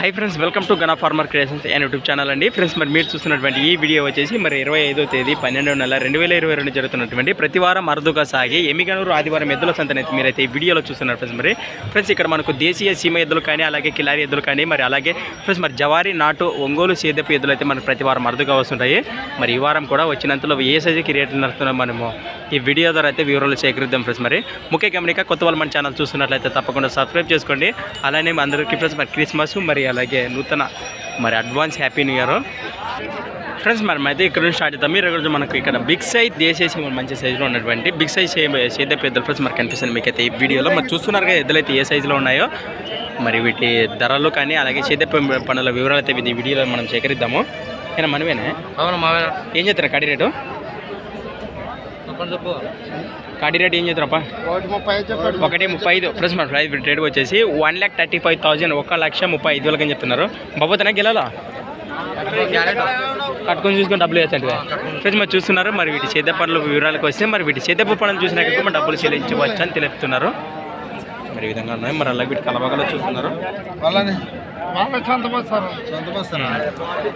Hi friends welcome to Gana farmer creations and YouTube channel అండి. Friends మరి మీరు చూస్తున్నటువంటి ఈ వీడియో వచ్చేసి మరి ఇరవై ఐదో తేదీ పన్నెండవ నెల రెండు వేల ఇరవై రెండు జరుగుతున్నటువంటి ప్రతి వారం అరుదుగా సాగి ఎమిగనూరు ఆదివారం ఎద్దుల సంతనైతే మీరైతే ఈ వీడియోలో చూస్తున్నారు ఫ్రెండ్స్ మరి. ఫ్రెండ్స్ ఇక్కడ మనకు దేశీయ సీమ ఎద్దులు కానీ అలాగే కిలారి ఎద్దులు కానీ మరి అలాగే ఫ్రెండ్స్ మరి జవారి నాటు ఒంగోలు సేదపు ఎద్దులు అయితే మనకు ప్రతి వారం అరుదుగా వస్తుంటాయి. మరి ఈ వారం కూడా వచ్చినంతలో ఏ సైజుకి రేట్లు నడుస్తున్నాం మనము ఈ వీడియో ద్వారా అయితే వివరాలు సేకరిద్దాం ఫ్రెండ్స్ మరి. ముఖ్య గమనిక కొత్త వాళ్ళు మన ఛానల్ చూస్తున్నట్లయితే తప్పకుండా సబ్స్క్రైబ్ చేసుకోండి. అలానే అందరికీ ఫ్రెండ్స్ మరి క్రిస్మస్ మరి అలాగే నూతన మరి advance happy new year. Friends మరి అయితే ఇక్కడ నుంచి స్టార్ట్ చేద్దాం. మీరు ఈరోజు మనకు ఇక్కడ బిగ్ సైజ్ దేశేసి మంచి సైజులో ఉన్నటువంటి బిగ్ సైజ్ సేద పెద్దలు ఫ్రెండ్స్ మరి కనిపిస్తుంది మీకు అయితే ఈ వీడియోలో మరి చూస్తున్నారు కదా ఎద్దులైతే ఏ సైజులో ఉన్నాయో. మరి వీటి ధరలు కానీ అలాగే సేద పనుల వివరాలు అయితే ఈ వీడియోలో మనం సేకరిద్దాము. ఏనా మనమేనే? అవును ఏం చేస్తారు కడి రేటు? కడి రేట్ ఏం చేస్తారప్ప ఒకటి ముప్పై ఐదు. ఫ్రెండ్స్ మన ప్రైస్ రేట్ వచ్చేసి one lakh thirty five thousand ఒక లక్ష ముప్పై ఐదు వేలకి అని చెప్తున్నారు. బాబోతనా గెలాలా కట్టుకొని చూసుకొని డబ్బులు వేస్తండి ఫ్రెండ్స్ మరి చూస్తున్నారు మరి వీటి చేత పనుల వివరాలకు వస్తే మరి వీటి చేతపు పనులు చూసినాక మరి డబ్బులు చెల్లించవచ్చు అని తెలుపుతున్నారు. మరి ఈ విధంగా ఉన్నాయి. మరి అలాగే వీటి కలబాగలో చూస్తున్నారు. వాళ్ళని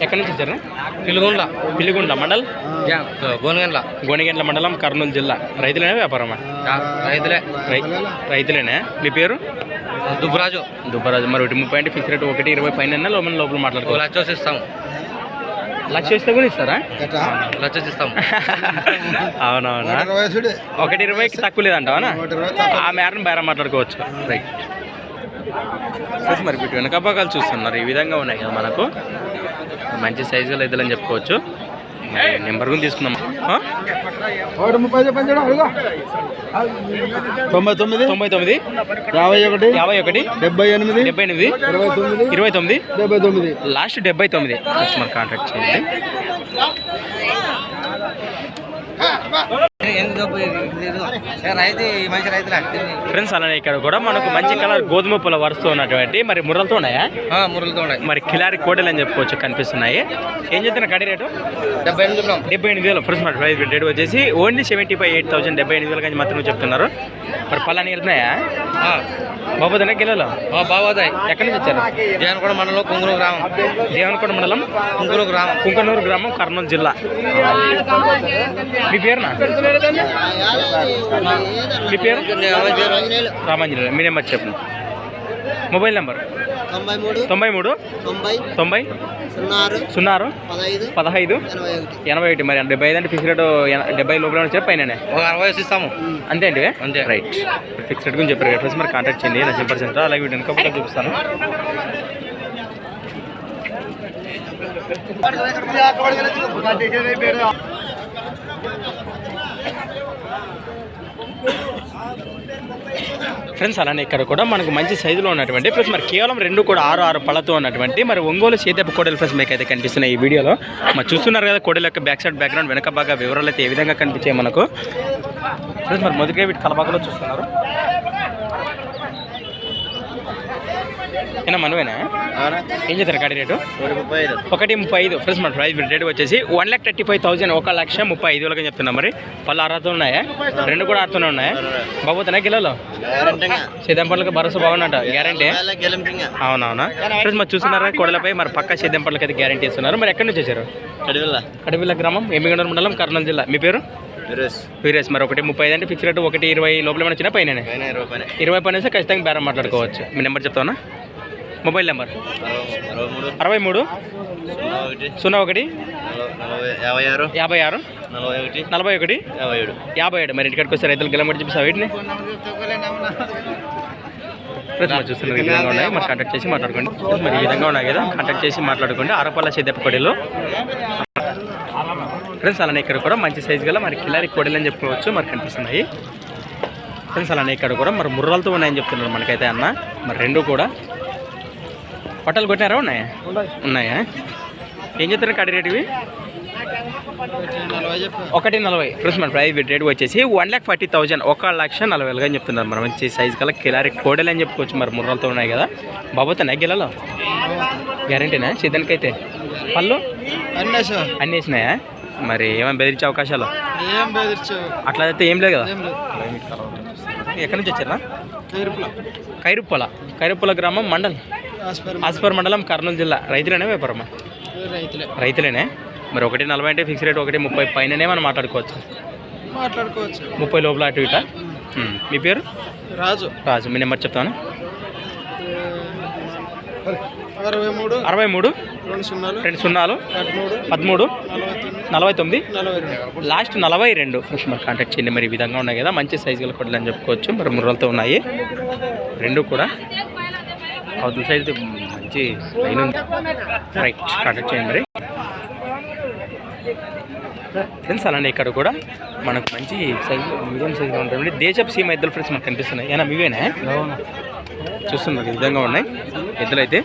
ఎక్కడి నుంచి వచ్చారు? పిలుగుండ్ల. పిల్లిగుండ్ల మండల్? గోనగండ్ల. గోనగండ్ల మండలం కర్నూలు జిల్లా. రైతులేనా వ్యాపారమా? రైతులే. రైతులేనా? మీ పేరు? దుబ్బరాజు. దుబ్బరాజు. మరి ఒకటి ముప్పై అంటే ఫిక్స్ రేట్ ఒకటి ఇరవై పైన లోపల లోపల మాట్లాడుకోవాలి లక్ష వచ్చి ఇస్తాం లక్ష ఇస్తే కూడా ఇస్తారా? లక్ష వచ్చి ఇస్తాం. అవునవునా? ఒకటి ఇరవైకి తక్కువ లేదంటావా ఆ మేరను బేరం మాట్లాడుకోవచ్చు. రైట్ చూసి మరి వీటి వెనక భాగాలు చూస్తున్నారు. ఈ విధంగా ఉన్నాయి కదా మనకు. మంచి సైజులు ఎద్దులని చెప్పుకోవచ్చు. నెంబర్ కూడా తీసుకుందాం తొంభై తొమ్మిది తొంభై తొమ్మిది యాభై ఒకటి యాభై ఒకటి డెబ్బై ఎనిమిది డెబ్బై ఎనిమిది ఇరవై తొమ్మిది ఇరవై తొమ్మిది. డెబ్బై తొమ్మిది. లాస్ట్ డెబ్బై తొమ్మిది. కస్టమర్ కాంటాక్ట్ చేయండి. ఫ్రెండ్స్ అలానే ఇక్కడ కూడా మనకు మంచి కలర్ గోధుమ పూల వరుస్తూ ఉన్నటువంటి మరి ముర్రలతో ఉన్నాయా? మురళితో ఉన్నాయి. మరి కిలారి కోడలు అని చెప్పుకోవచ్చు కనిపిస్తున్నాయి. ఏం చెప్తున్నా కడి రేటు? డెబ్బై ఎనిమిది డెబ్బై ఎనిమిది వేలు. ఫ్రెండ్స్ మరి రేట్ వచ్చేసి only seventy five eight thousand డెబ్బై ఎనిమిది వేలు కానీ మాత్రమే చెప్తున్నారు. మరి పలాని వెళ్తున్నాయా? బాబోదనా కిలోలో బాగోదాయి ఎక్కడి నుంచి వచ్చారు? దేవనకొండ మండలం కుంగురు గ్రామం. దేవనకొండ మండలం? కుంగురు గ్రామం. కుంకనూరు గ్రామం కర్నూలు జిల్లా. మీ పేరునా? మీ పేరు? రామాంజనేయులు. మీ నెంబర్ చెప్పండి. Mobile number? తొంభై మూడు తొంభై మూడు తొంభై తొంభై సున్నా ఆరు సున్నా ఆరు పదహైదు పదహైదు ఎనభై ఒకటి. మరి డెబ్బై ఐదు అంటే ఫిక్స్ రేట్ డెబ్బై లోపల వచ్చారు పైన ఒక అరవై ఇస్తాము. అంతే అండి? అంతే. రైట్ ఫిక్స్ రేట్ గురించి చెప్పారు కదా మరి కాంటాక్ట్ చేయండి నచ్చిన పర్సెంట్ అలాగే వీటి వెనక కూడా చూపిస్తాను. ఫ్రెండ్స్ అలానే ఇక్కడ కూడా మనకు మంచి సైజులో ఉన్నటువంటి ప్లస్ మరి కేవలం రెండు కూడా ఆరు ఆరు పళ్ళతో ఉన్నటువంటి మరి ఒంగోలు సేదపు కోడలు ఫ్రెండ్స్ మీకు అయితే కనిపిస్తున్నాయి ఈ వీడియోలో. మరి చూస్తున్నారు కదా కోడల యొక్క బ్యాక్ సైడ్ బ్యాక్గ్రౌండ్ వెనక బాగా వివరాలు అయితే ఏ విధంగా కనిపించాయి మనకు? ఫ్రెండ్స్ మరి మొదటిగా వీటి కలబాకలో చూస్తున్నారు. ఏనా మనమేనా ఏం చేస్తారు కాడి రేటు? ఒకటి ముప్పై ఐదు. ఫ్రెండ్స్ మన ప్రైస్ రేట్ వచ్చేసి one lakh thirty five thousand ఒక లక్ష ముప్పై ఐదు వేలకి చెప్తున్నాం మరి. పళ్ళు ఆరుతో ఉన్నాయా? రెండు కూడా ఆడుతూనే ఉన్నాయా? బాబోతున్నా కిలోలో? సిద్ధం పళ్ళకి భరోసా బాగున్నట గ్యారంటీ అవునవునా? ఫ్రెండ్స్ మరి చూస్తున్నారా కోడలపై మరి పక్క సిద్ధం పళ్ళకి అయితే గ్యారంటీ ఇస్తున్నారు. మరి ఎక్కడి నుంచి వచ్చారు? కడివిల్ల. గ్రామం ఎమ్మిగండూరు మండలం కర్నూలు జిల్లా. మీ పేరు? వీరేష్ మరి ఒకటి ముప్పై ఐదు అంటే ఫిక్స్ రేట్ ఒకటి ఇరవై లోపల ఏమైనా వచ్చినా పైన ఇరవై పైన. వస్తే ఖచ్చితంగా బేరం మాట్లాడుకోవచ్చు. మీ నెంబర్ చెప్తానా మొబైల్ నెంబర్? అరవై మూడు. సున్నా ఒకటి. యాభై ఆరు. యాభై ఆరు నలభై ఒకటి. నలభై ఒకటి యాభై ఏడు. యాభై ఏడు మరి ఇంటికాడికి వస్తే రైతులు గిలమడి చూపిస్తావు వీటిని? చూస్తున్నారు ఈ విధంగా ఉన్నాయి. మరి కాంటాక్ట్ చేసి మాట్లాడుకోండి. మరి ఈ విధంగా ఉన్నాయి కదా. కాంటాక్ట్ చేసి మాట్లాడుకోండి. ఆరపల్ల చేదెప్పకొడిలో ఫ్రెండ్స్ అలానే ఇక్కడ కూడా మంచి సైజు గల మరి కిలారి కోడలు అని చెప్పుకోవచ్చు మరి కనిపిస్తున్నాయి. ఫ్రెండ్స్ అలానే ఇక్కడ కూడా మరి ముర్రలతో ఉన్నాయని చెప్తున్నారు మనకైతే అన్న. మరి రెండు కూడా. పట్టలు కొట్టారా ఉన్నాయా? ఉన్నాయా. ఏం చెప్తారు కడి రేటు ఇవి? ఒకటి నలభై. ఫ్రెండ్స్ మన ప్రైస్ రేట్ వచ్చేసి వన్ ల్యాక్ ఫార్టీ థౌజండ్. ఒక లక్ష నలభై వేలుగా అని చెప్తున్నారు మరి. మంచి సైజ్ కల కిలారి కోడలు అని చెప్పుకోవచ్చు మరి ముర్రలతో ఉన్నాయి కదా. బాబోతున్నా గిలలో? గ్యారంటీనా సిద్ధానికైతే పళ్ళు? అన్నా సార్ అన్నీ వేసినాయా? మరి ఏమైనా బెదిరించే అవకాశాలు? ఏం బెదిరించావు అట్లా అయితే ఏం లేదు కదా? ఎక్కడి నుంచి వచ్చారా తీర్పుల కైరుప్పల కైరుప్పల గ్రామం మండల్. ఆస్పర్ మండలం. కర్నూలు జిల్లా. రైతులేనే వ్యాపారమా? రైతులే. రైతులేనే? మరి ఒకటి నలభై అంటే ఫిక్స్ రేట్ ఒకటి ముప్పై పైననే మనం మాట్లాడుకోవచ్చు. మాట్లాడుకోవచ్చు. ముప్పై లోపల అటు ఇట. మీ పేరు? రాజు. రాజు. మీ నెంబర్ చెప్తాను? అరవై మూడు. అరవై మూడు? రెండు సున్నాలు పదమూడు నలభై తొమ్మిది లాస్ట్ నలభై రెండు. ఫస్ట్ మరి కాంటాక్ట్ చేయండి. మరి ఈ విధంగా ఉన్నాయి కదా మంచి సైజు గల కొట్టలు అని చెప్పుకోవచ్చు. మరి ముర్రలతో ఉన్నాయి. రెండు కూడా. అవతల సైడ్ మంచి లైన్ ఉంది. రైట్ కాంటాక్ట్ చేయండి మరి. ఫ్రెండ్స్ అలానే ఇక్కడ కూడా మనకు మంచి సైజ్ మీడియం సైజ్లో ఉంటుంది దేశపు సీమ ఎద్దులు ఫ్రెండ్స్ మనకు కనిపిస్తున్నాయి. ఏనా మీవేనా? చూస్తున్నారు ఈ విధంగా ఉన్నాయి. ఎద్దులు అయితే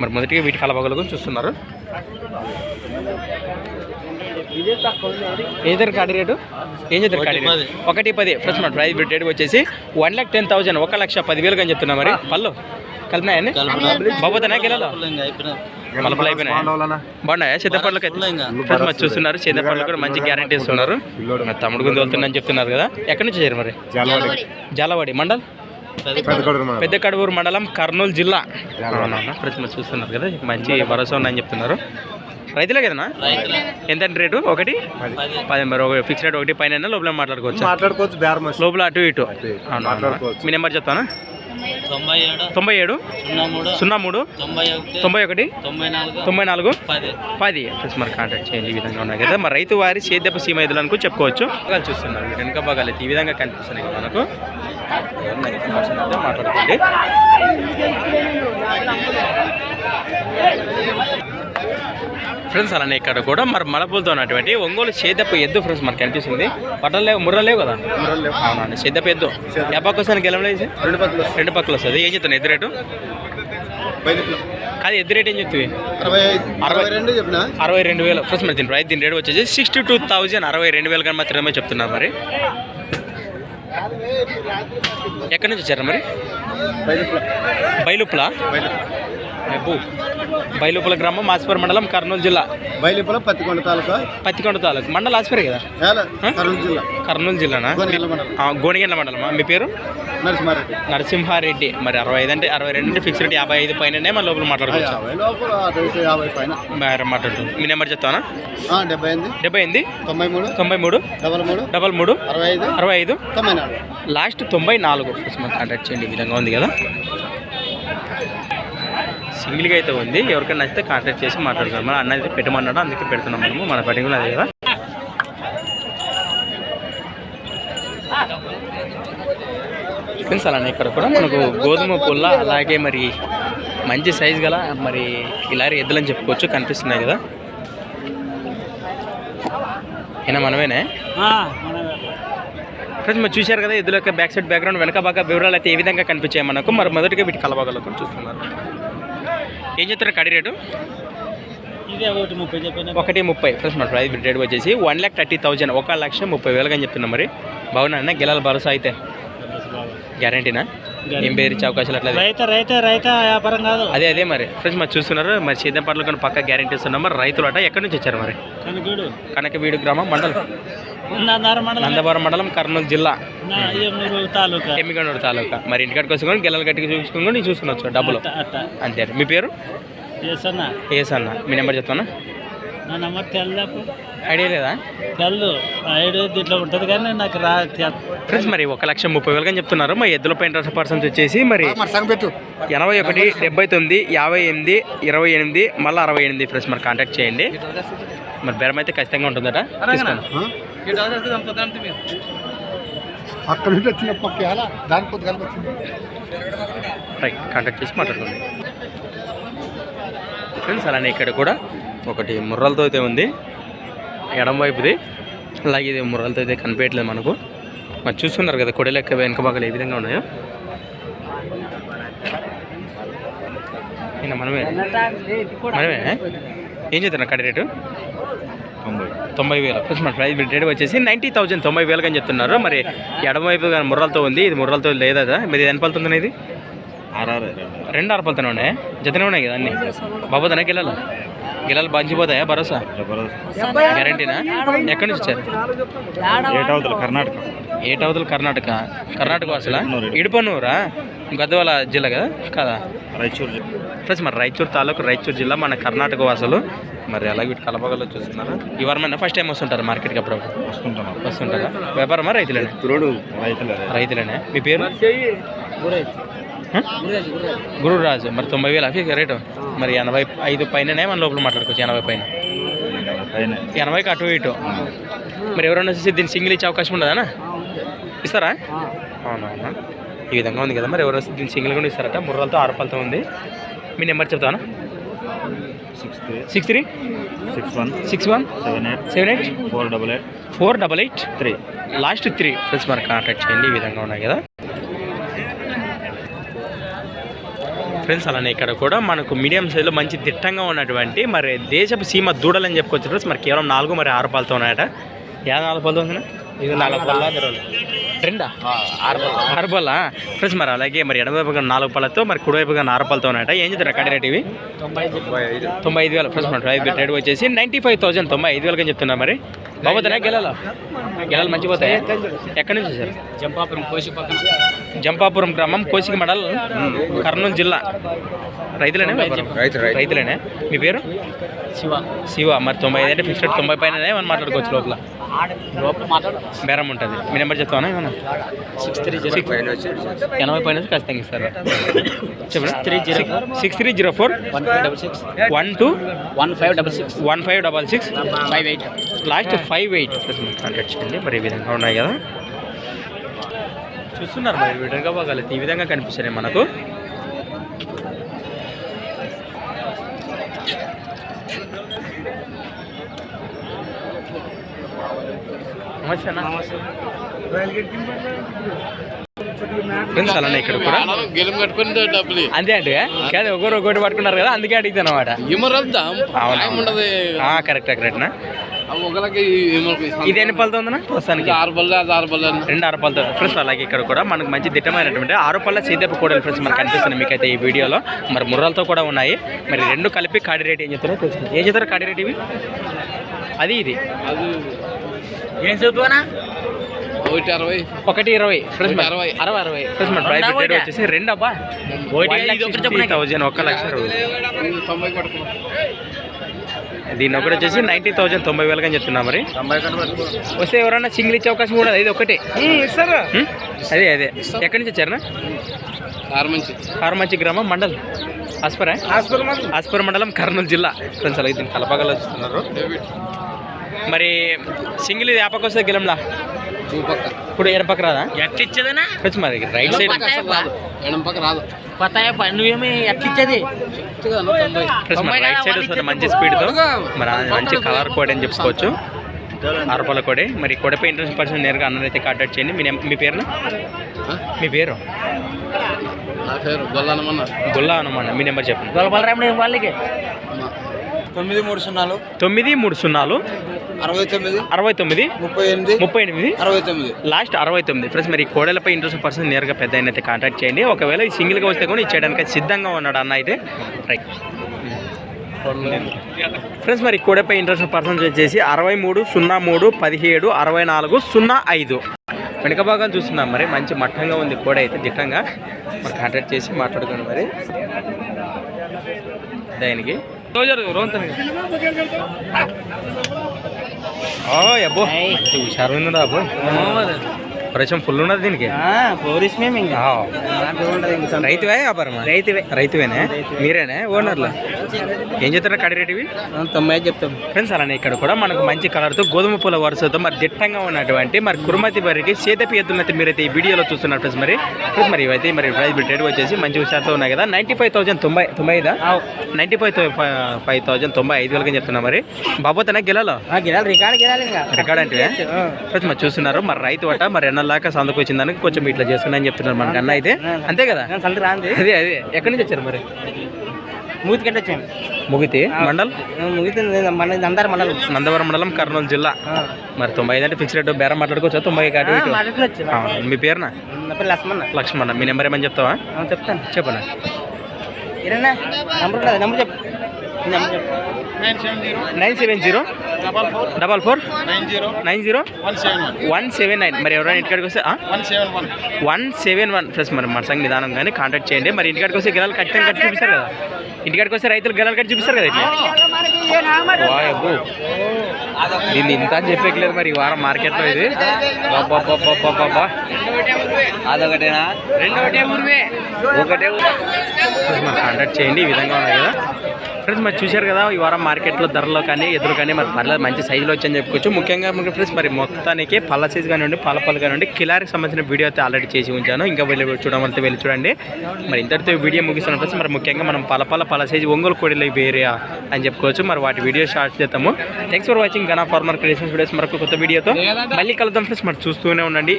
మరి మొదటిగా వీటి కలవగలుగు చూస్తున్నారు. ఏదర్ కాడి రేటు? ఏం చేద్దరు కాడి రేటు? ఒకటి పది. ఫ్రెష్ మన ప్రైస్ రేట్ వచ్చేసి వన్ లాక్ టెన్ థౌసండ్ ఒక లక్ష పదివేలు అని చెప్తున్నా మరి. పళ్ళు? కలిపినాయని బాబోతేనా గెలలో మలపలు అయిపోయినాయి? బాగున్నాయా? అయితే? చూస్తున్నారు. సిద్ధపళ్ళు కూడా మంచి గ్యారంటీ ఇస్తున్నారు. తమ్ముడు గుంది వెళ్తుందని చెప్తున్నారు కదా. ఎక్కడి నుంచి వచ్చారు మరి? జాలవాడి మండల్? పెద్ద కడువూరు మండలం. కర్నూలు జిల్లా. ఫ్రెండ్స్ మరి చూస్తున్నారు కదా మంచి భరోసా ఉందని చెప్తున్నారు. రైతులే కదనా ఎంత రేటు? ఒకటి? పది. మరి ఒక ఫిక్స్ రేట్ ఒకటి పైన లోపల మాట్లాడుకోవచ్చు? మాట్లాడుకోవచ్చు లోపల అటు ఇటు. మీ నెంబర్ చెప్తాను? తొంభై ఏడు. సున్నా మూడు. తొంభై ఒకటి. తొంభై ఒకటి? తొంభై నాలుగు. పది. ఫ్రెండ్స్ మరి కాంటాక్ట్ చేయండి ఈ విధంగా ఉన్నాయి కదా. మరి రైతు వారి సేద్యపు సీమ ఎదులు అనుకో చెప్పుకోవచ్చు. చూస్తున్నారు. వెనుక భాగాలు ఈ విధంగా కనిపిస్తున్నాయి కదా మనకు. అయితే మాట్లాడుకోండి ఫ్రెండ్స్ అలానే ఇక్కడ కూడా మరి మలపూలతో ఉన్నటువంటి ఒంగోలు సేదపు ఎద్దు ఫ్రెండ్స్ మనకు కనిపిస్తుంది. పట్టలు లేవు ముర్రలు లేవు కదా? అవునండి సేదపు ఎద్దు. ఏ పక్క వస్తాను గెలవలేదు రెండు పక్కల రెండు పక్కలు వస్తుంది ఏం చెప్తాను ఎద్దు రేటు? కాదు ఎద్దు రేట్ ఏం చెప్తుంది అరవై రెండు చెప్పిన? అరవై రెండు వేలు. ఫస్ట్ మరి దీని రైతు దీని రేట్ వచ్చేసి సిక్స్టీ టూ థౌజండ్ అరవై రెండు వేలు కానీ మాత్రమే చెప్తున్నారు మరి. ఎక్కడి నుంచి వచ్చారా మరి బైలుపుల అబ్బో. బైలుపుల గ్రామం మాసిపర్ మండలం కర్నూలు జిల్లా. బయలుపల పత్తికొండ తాలూకా? పత్తికొండ తాలూకు. మండలం ఆసిపర్ కదా? ఏల? కర్నూలు జిల్లా. కర్నూలు జిల్లానా? గోనెగండ్ల మండలం. ఆ, గోనిగండ్ల మండలమా? మీ పేరు? నరసింహారెడ్డి. నరసింహారెడ్డి. మరి అరవై ఐదు అంటే అరవై రెండు అంటే ఫిక్స్ రేట్ యాభై ఐదు పైననే మన లోపల మాట్లాడుకోవచ్చు. యాభై లోపల అటు ఇటు యాభై పైన. మరి మాట్లాడుతూ మీ నెంబర్ చెప్తానా ఆ, డెబ్బై ఎనిమిది డెబ్బై ఎనిమిది తొంభై మూడు తొంభై మూడు డబల్ మూడు డబల్ మూడు అరవై ఐదు. అరవై ఐదు? తొంభై నాలుగు. లాస్ట్ తొంభై నాలుగు. మనం కాంటాక్ట్ చేయండి. ఈ విధంగా ఉంది కదా? సింగిల్గా అయితే ఉంది. ఎవరికైనా నచ్చితే కాంటాక్ట్ చేసి మాట్లాడుకోవాలి మన అన్న అయితే పెట్టమన్నాడు. అందుకే పెడుతున్నాం మనము. మన పట్టింగ్ అదే కదా. ఫ్రెండ్స్ అలానే ఇక్కడ కూడా. మనకు గోధుమ పుల్ల అలాగే మరి మంచి సైజు గల మరి ఇలాంటి ఎద్దులని చెప్పుకోవచ్చు. కనిపిస్తున్నాయి కదా. అయినా మనమేనే? ఫ్రెండ్స్ మరి చూశారు కదా ఎద్దుల యొక్క బ్యాక్ సైడ్ బ్యాక్గ్రౌండ్ వెనక బాగా వివరాలు అయితే ఏ విధంగా కనిపించాయి మనకు. మరి మొదటిగా వీటి కలవగలుగుతాం చూస్తున్నారు ఏం చెప్తారు కడి రేటు? ఇదే ఒకటి ముప్పై చెప్పిన. ఒకటి ముప్పై. ఫ్రెండ్స్ మన ప్రైస్ రేట్ వచ్చేసి వన్ ల్యాక్ థర్టీ థౌజండ్ ఒక లక్ష ముప్పై వేలుగా అని చెప్తున్నాం మరి. బాగున్నా గిలాల భరోసా అయితే. గ్యారంటీనా ఏం బెదిరించే అవకాశాలు అట్లా రైత రైత రైత వ్యాపారం కాదు. అదే అదే మరి. ఫ్రెండ్స్ మరి చూస్తున్నారు మరి సేద్యం పట్ల కానీ పక్క గ్యారంటీ ఇస్తున్నాం. మరి రైతులు అట ఎక్కడి నుంచి వచ్చారు మరి? కనుకూడు కనకవీడు గ్రామం మండలం. నందవరం మండలం. కర్నూలు జిల్లా. తాలూకా? ఎమ్మిగనూరు తాలూకా. మరి ఇంటికాడికి వచ్చుకొని గిల్లలు గట్టిగా చూసుకొని నేను చూసుకునొచ్చు డబ్బులు. అంతే మీ పేరు? ఎస్ అన్న ఏస్ అన్న మీ నెంబర్ చెప్తాను? నా నెంబర్ తెల్లపు ఐడియా లేదా? తెల్లు ఐడి దీంట్లో ఉంటుంది కానీ నాకు రా ఫ్రెండ్స్ మరి ఒక లక్ష ముప్పై వేలుగా చెప్తున్నారు. మరి ఎద్దుల పైన పర్సెంట్ వచ్చేసి మరి ఎనభై ఒకటి డెబ్బై తొమ్మిది యాభై ఎనిమిది ఇరవై ఎనిమిది మళ్ళీ అరవై ఎనిమిది. ఫ్రెండ్స్ మరి కాంటాక్ట్ చేయండి. మరి బెరం అయితే ఖచ్చితంగా ఉంటుందట. అక్కడ నుంచి వచ్చిన పక్క ఎలా దాని కొద్ది కలిపి వచ్చింది. రైట్ కాంటాక్ట్ చేసి మాట్లాడుకోండి ఫ్రెండ్స్ అలానే ఇక్కడ కూడా ఒకటి ముర్రలతో అయితే ఉంది. ఎడం వైపుది అలాగే ఇది ముర్రలతో అయితే కనిపించట్లేదు మనకు. మరి చూస్తున్నారు కదా కొడి లెక్క వెనక భాగాలు ఏ విధంగా ఉన్నాయో. మనమే. మనమే ఏం? చెప్తున్నా కడి రేటు? తొంభై. తొంభై వేలు. మన ప్రైస్ రేట్ వచ్చేసి నైంటీ థౌసండ్ తొంభై వేలు అని చెప్తున్నారు. మరి ఎడమ వైపు కానీ ముర్రలతో ఉంది. ఇది ముర్రలతో లేదా మరి ఎంత పలుతుంది ఇది? రెండు అరపలతోనే ఉన్నాయి? జతనే ఉన్నాయి కదా అన్ని? బాబోదనా గిల్లలు గిల్లలు బంచిపోతాయా? భరోసా? గ్యారంటీనా ఎక్కడి నుంచి వచ్చారు? ఏటవతల కర్ణాటక. ఏటవతలు కర్ణాటక. కర్ణాటక అసలు ఇడుపన్నూరా గద్వాల జిల్లా కదా? కదా? రాయచూరు ఫ్రెండ్స్ మరి రాయచూరు తాలూకు రాయచూరు జిల్లా మన కర్ణాటక వాసులు. మరి అలాగే వీటి కలపగల్లో చూస్తున్నారు? ఈ వారమైనా ఫస్ట్ టైం వస్తుంటారు మార్కెట్కి అప్పుడు వస్తుంటాను వస్తుంటారా? వ్యాపారమా రైతులేనే? రైతులే. రైతులేనే? మీ పేరు? గురురాజు. మరి తొంభై వేలు? అఫీ రేటు? మరి ఎనభై ఐదు పైననే మన లోపల మాట్లాడుకోవచ్చు ఎనభై పైన. పైన. ఎనభైకి అటు ఇటు. మరి ఎవరైనా వచ్చేసి దీన్ని సింగిల్ ఇచ్చే అవకాశం ఉండదానా ఇస్తారా? అవునవునా ఈ విధంగా ఉంది కదా. మరి ఎవరు దీన్ని సింగిల్ కూడా ఇస్తారట. ముర్రాలతో ఆరు రూపాయలతో ఉంది. మీ నెంబర్ చెప్తానా six three. Six one. Six one? Seven eight. Seven eight? Four double eight. Four double eight? Three. Last three. Friends మరి కాంటాక్ట్ చేయండి. ఈ విధంగా ఉన్నాయి కదా. ఫ్రెండ్స్ అలానే ఇక్కడ కూడా మనకు మీడియం సైజులో మంచి దిట్టంగా ఉన్నటువంటి మరి దేశపు సీమ దూడలని చెప్పుకోవచ్చు ఫ్రెండ్స్. మరి కేవలం నాలుగు మరి ఆరు పాలతో ఉన్నాయట. యా నాలుగు పాలతో ఉంది ఇది నాలుగు పళ్ళ రెండా? ఆరు పళ్ళ ఫ్రెండ్స్ మరి అలాగే మరి ఎడమవైపుగా నాలుగు పళ్ళతో మరి కుడివైపుగా ఆరు పళ్ళతో ఉన్నాయట. ఏం చెప్తారు కడి రేట్ ఇవి? తొంభై ఐదు వేలు. ఫ్రెండ్స్ మన ప్రైస్ రేట్ వచ్చేసి నైంటీ ఫైవ్ థౌసండ్ తొంభై ఐదు వేలకి చెప్తున్నారు మరి. బాబోతున్నా గెలాలా? గెలాలు మంచి పోతాయి? ఎక్కడి నుంచి సార్ జంపాపురం కోసి పక్కన జంపాపురం గ్రామం కోసిక మండల్ కర్నూలు జిల్లా. రైతులేనే రైతులేనే? మీ పేరు? శివ. శివ. మరి తొంభై ఐదు అంటే ఫిక్స్డ్ తొంభై పైన మనం మాట్లాడుకోవచ్చు లోపల? బేరం ఉంటుంది. మీ నెంబర్ చెప్తానా ఏమన్నా? సిక్స్ త్రీ జీరో ఎనభై పైన ఖచ్చితంగా ఇస్తారు. చెప్పండి. Three zero six three zero four. One five double six. One two. One five double six. One five double six. Five eight. Last five eight. Contact చేయండి మరి ఈ విధంగా ఉన్నాయి కదా. చూస్తున్నారు మరి ఈ విధంగా బాగాలి ఈ విధంగా కనిపిస్తున్నాయి మనకు. నమస్తే అన్న. ఫ్రెండ్స్ అలానే ఇక్కడ కూడా? గెలుం కట్టుకుని డబ్బులు అంతే అంటే కాదు ఒకరు ఒకటి పట్టుకున్నారు కదా అందుకే అడిగితే అనమాట కరెక్ట్ ఒకరికి ఇది ఎన్ని పళ్ళతో ఉందన్నా? ప్రస్తుతానికి. ఆరు బల్ల అది ఆరు బల్ల రెండు ఆరు పళ్ళతో. ఫ్రెండ్స్ అలాగే ఇక్కడ కూడా మనకు మంచి దిట్టమైనటువంటి ఆరు పళ్ళ సీదేపు కూడా ఫ్రెండ్స్ మనకు కనిపిస్తుంది మీకైతే ఈ వీడియోలో. మరి ముర్రాలతో కూడా ఉన్నాయి. మరి రెండు కలిపి కాడి రేట్ ఏం చెప్తారో తెలుసుకుందాం ఏం చెప్తారు కాడి రేట్ ఇవి? అది ఇది. అది ఏం చెప్తున్నా ఒకటి అరవై. ఒకటి ఇరవై. అరవై. అరవై అరవై. ఫ్రెండ్స్ మన ప్రైస్ రేట్ వచ్చేసి రెండు అబ్బా. థౌజండ్ ఒక లక్ష రూపాయలు. తొంభై పట్టుకో దీని ఒకటి వచ్చేసి నైన్టీ థౌసండ్ తొంభై వేలుగా అని చెప్తున్నా మరి. వస్తే ఎవరన్నా సింగిల్ ఇచ్చే అవకాశం కూడా ఇది ఒకటే. ఇస్తారా? అదే అదే. ఎక్కడి నుంచి వచ్చారనా ఆరు మంచి కారమంచి గ్రామం మండల్? ఆస్పరా ఆస్పర మండలం. కర్నూలు జిల్లా. ఫ్రెండ్స్ అలాగే దీన్ని కలపగల వస్తున్నారు. మరి సింగిల్ ఇది యాపకు వస్తే గెలంలా? ఇప్పుడు ఎడ పక్క రాదా ఎట్టిచ్చేదనా ఫ్రెండ్స్ మరి రైట్ సైడ్ అసలు రాదు. రాదు పతాయ నువ్వేమి మరి రైట్ సైడ్ వస్తుంది మంచి స్పీడ్తో మరి మంచి కలర్ కోడ్ అని చెప్పుకోవచ్చు. ఆరుపాల కోడే మరి కోడపై ఇంట్రెస్ట్ పర్సన్ నేరుగా అన్నైతే కాంటాక్ట్ చేయండి. మీ మీ పేరు? మీ పేరు? గుల్లా అనమాట మీ నెంబర్ చెప్పండి. వాళ్ళకి. తొమ్మిది మూడు సున్నాలు. తొమ్మిది మూడు సున్నాలు. అరవై తొమ్మిది. అరవై తొమ్మిది. ముప్పై ఎనిమిది. ముప్పై ఎనిమిది. అరవై తొమ్మిది. లాస్ట్ అరవై తొమ్మిది. ఫ్రెండ్స్ మరి ఈ కోడలపై ఇంట్రెస్ట్ పర్సన్ నేరుగా పెద్ద అయితే కాంటాక్ట్ చేయండి. ఒకవేళ ఈ సింగిల్గా వస్తే కూడా ఇచ్చేయడానికి సిద్ధంగా ఉన్నాడు అన్న అయితే. రైట్ ఫ్రెండ్స్ మరి కోడపై ఇంట్రెస్ట్ పర్సన్స్ వచ్చేసి అరవై మూడు సున్నా మూడు పదిహేడు అరవై నాలుగు సున్నా ఐదు. వెనుక భాగం చూస్తున్నాం మరి. మంచి మట్టంగా ఉంది కోడ అయితే దిట్టంగా. మరి కాంటాక్ట్ చేసి మాట్లాడుకోండి మరి. దానికి. అబ్బో మంచి హుషారు ఉన్నదా అబ్బో వర్షం ఫుల్ ఉన్నది దీనికి పోలీస్ మేము ఇంకా ఆ. రైతువే వ్యాపారమా రైతువే రైతువేనే మీరేనే ఓనర్లు ఏం చెప్తారా కడి రేట్ ఇవి? తొంభై ఐదు చెప్తాం. ఫ్రెండ్స్ అలానే ఇక్కడ కూడా మనకు మంచి కలర్తో గోధుమ పూల వరుసతో మరి దిట్టంగా ఉన్నటువంటి మరి కురుమతి బరికి సేతపి ఎత్తున్నది మీరైతే ఈ వీడియోలో చూస్తున్నారు ఫ్రెండ్స్ మరి. ఫ్రెండ్స్ మరి ఇవైతే మరి ప్రైస్ రేట్ వచ్చేసి మంచి హుషారుతో ఉన్నాయి కదా. నైంటీ ఫైవ్ థౌసండ్ తొంభై తొంభై ఐదా? నైంటీ ఫైవ్ ఫైవ్ థౌసండ్ తొంభై ఐదు వేలకి చెప్తున్నా మరి. బాబోతేనా గెలలో? గిరాలి రికార్డ్ అంటే ఫ్రెండ్స్ మరి చూస్తున్నారు మరి రైతు అట మరి ఎన్నలాగా సందుకు వచ్చిన దానికి కొంచెం ఇట్లా చేస్తున్నాయని చెప్తున్నారు మనకి అన్న అయితే. అంతే కదా? అదే అదే. ఎక్కడి నుంచి వచ్చారు మరి? కంటే వచ్చాము ముగితే మండల్? ముగితుంది మన అందరు మండలం. నందవరం మండలం కర్నూలు జిల్లా. మరి తొంభై ఐదు అంటే ఫిక్స్ రేట్ బేరం మాట్లాడుకోవచ్చా? తొంభై కాటు ఆ, మీ పేరునా? నా పేరు లక్ష్మణ. లక్ష్మణ. మీ నెంబర్ ఏమని చెప్తావా? చెప్తాను. చెప్పనా? ఇరన్నా నంబర్ ఉంటుంది నంబర్ చెప్పు. నీ నంబర్ చెప్పు. Nine seven zero. Double four. Nine zero. Nine zero. One seven one. One seven nine. మరి ఎవరైనా ఇంటికాడికి వస్తే ఆ? One seven one. One seven one. Plus మరి మన సంగ నిదానం కానీ కాంటాక్ట్ చేయండి. మరి ఇంటికాడికి వస్తే గెలాలు కట్టి కట్టి చూపిస్తారు కదా. ఇంటికాడికి వస్తే రైతులు గెలాలు కట్టి చూపిస్తారు కదా ఇట్లా. దీన్ని ఇంత అని చెప్పేయలేదు మరి ఈ వారం మార్కెట్లో ఇది. బాబా అదొకటేనా? ఒకటే కాంటాక్ట్ చేయండి ఈ విధంగా ఉన్నాయి కదా. ఫ్రెండ్స్ మరి చూశారు కదా ఈ వారం మార్కెట్లో ధరలో కానీ ఎదురు కానీ మరి పర్లేదు మంచి సైజులో వచ్చని చెప్పుకోవచ్చు. ముఖ్యంగా మనకి ఫ్రెండ్స్ మరి మొత్తానికి పళ్ళ సైజు కానివ్వండి పాల పళ్ళు కానివ్వండి కిలారికి సంబంధించిన వీడియో అయితే ఆల్రెడీ చేసి ఉంచాను. ఇంకా వెళ్ళి చూడమంటే వెళ్ళి చూడండి. మరి ఇంతటితో వీడియో ముగిస్తున్నాం ఫ్రెండ్స్. మరి ముఖ్యంగా మనం పల పల పల సైజు ఒంగోలు కోడిలో వేరే అని చెప్పుకోవచ్చు. మరి వాటి వీడియో షార్ట్ చేద్దాము. థ్యాంక్స్ ఫర్ వాచింగ్ గనా ఫార్మర్ క్రియేషన్స్ వీడియోస్ మరొక కొత్త వీడియోతో మళ్ళీ కలుద్దాం ఫ్రెండ్స్. మరి చూస్తూనే ఉండండి.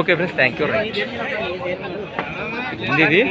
Okay friends thank you right ఇది?